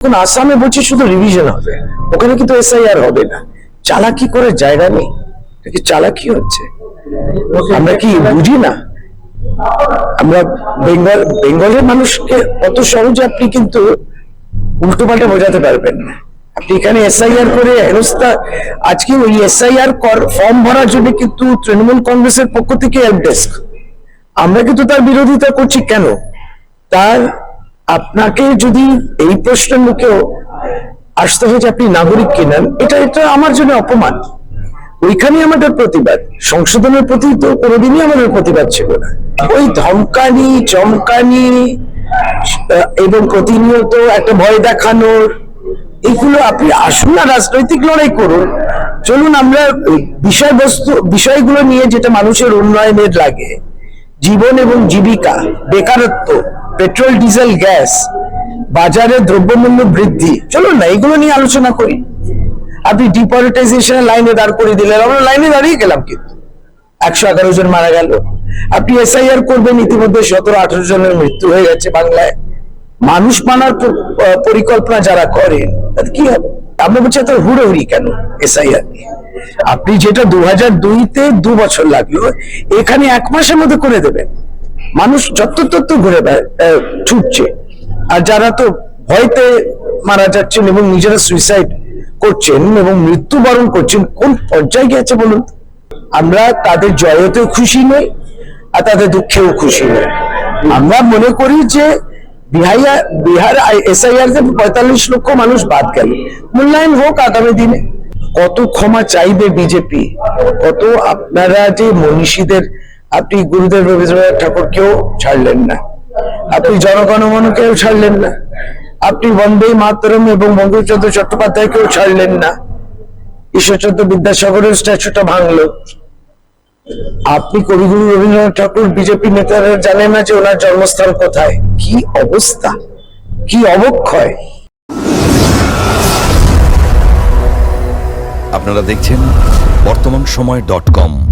এখন আসামে বলছি শুধু রিভিশন হবে। ওখানে কিন্তু এসআইআর হবে না। চালাকি করে জায়গা নেই। কি চালাকি হচ্ছে? আমরা কি বুঝি না? আমরা বেঙ্গল, বেঙ্গলের মানুষকে অত সহজে আপনি কিন্তু উল্টো পাল্টে বোঝাতে পারবেন না। আপনি এখানে এসআইআর করে হেনস্থা, আজকে ওই এসআইআর ফর্ম ভরার জন্য কিন্তু তৃণমূল কংগ্রেসের পক্ষ থেকে হেল্প ডেস্ক আমরা কিন্তু তার বিরোধিতা করছি কেন? তার আপনাকে যদি এই প্রশ্নের মুখেও আসতে হয় যে আপনি নাগরিক কিনেন এটা এটা আমার জন্য অপমান। ওইখানে আমাদের প্রতিবাদ। সংশোধনের প্রতি তো কোনোদিনই আমাদের প্রতিবাদ ছিল না। ওই ধমকানি, চমকানি এবং প্রতিনিয়ত একটা ভয় দেখানোর, এগুলো আপনি আসুন না রাজনৈতিক লড়াই করুন। চলুন, আমরা বিষয়বস্তু, বিষয়গুলো নিয়ে যেটা মানুষের উন্নয়নের লাগে, জীবন এবং জীবিকা, বেকারত্ব পেট্রোল, ডিজেল, গ্যাস, বাজারে দ্রব্যমূল্য বৃদ্ধি। চলুন না, এগুলো নিয়ে আলোচনা করি। আপনি ডিপলিটাইজেশনের লাইনে দাঁড় করে দিলেন, আমরা লাইনে দাঁড়িয়ে গেলাম কিন্তু। একশো এগারো জন মারা গেল। আপনি এসআইআর করবেন, ইতিমধ্যে সতেরো, আঠারো জনের মৃত্যু হয়ে গেছে বাংলায়। মানুষ মানার পরিকল্পনা যারা করেন, তাতে কি হবে? আমরা বলছি এত হুড়োহুড়ি কেন এসআইআর আপনি যেটা দু হাজার দুইতে দু বছর লাগল, এখানে এক মাসের মধ্যে করে দেবেন। মানুষ যত তত্ত্ব ঘুরে ছুটছে। আর যারা তো ভয়তে মারা যাচ্ছেন এবং নিজেরা সুইসাইড করছেন এবং মৃত্যুবরণ করছেন, কোন পর্যায়ে গেছে বলুন? আমরা তাদের জয়তেও খুশি নই, আর তাদের দুঃখেও খুশি নই। আমরা মনে করি যে বিহাইয়া বিহার এসআইআর তে পঁয়তাল্লিশ লক্ষ মানুষ বাদ গেল। মূল্যায়ন হোক আগামী দিনে। কত ক্ষমা চাইবে বিজেপি? কত আপনারা যে মনীষীদের আপনি গুরুদেব রবীন্দ্রনাথ ঠাকুরকেও ছাড়লেন না। আপনি জনগণমনকেও ছাড়লেন না। আপনি বন্দে মাতরম এবং বঙ্কিমচন্দ্র চট্টোপাধ্যায়কেও ছাড়লেন না। ঈশ্বরচন্দ্র বিদ্যাসাগরের স্ট্যাচুটা ভাঙলো। আপনি কবিগুরু রবীন্দ্রনাথ ঠাকুর, বিজেপি নেতারা জানেন না যে ওনার জন্মস্থান কোথায়। কি অবস্থা? কি অবক্ষয়? আপনারা দেখছেন বর্তমান সময় ডট কম।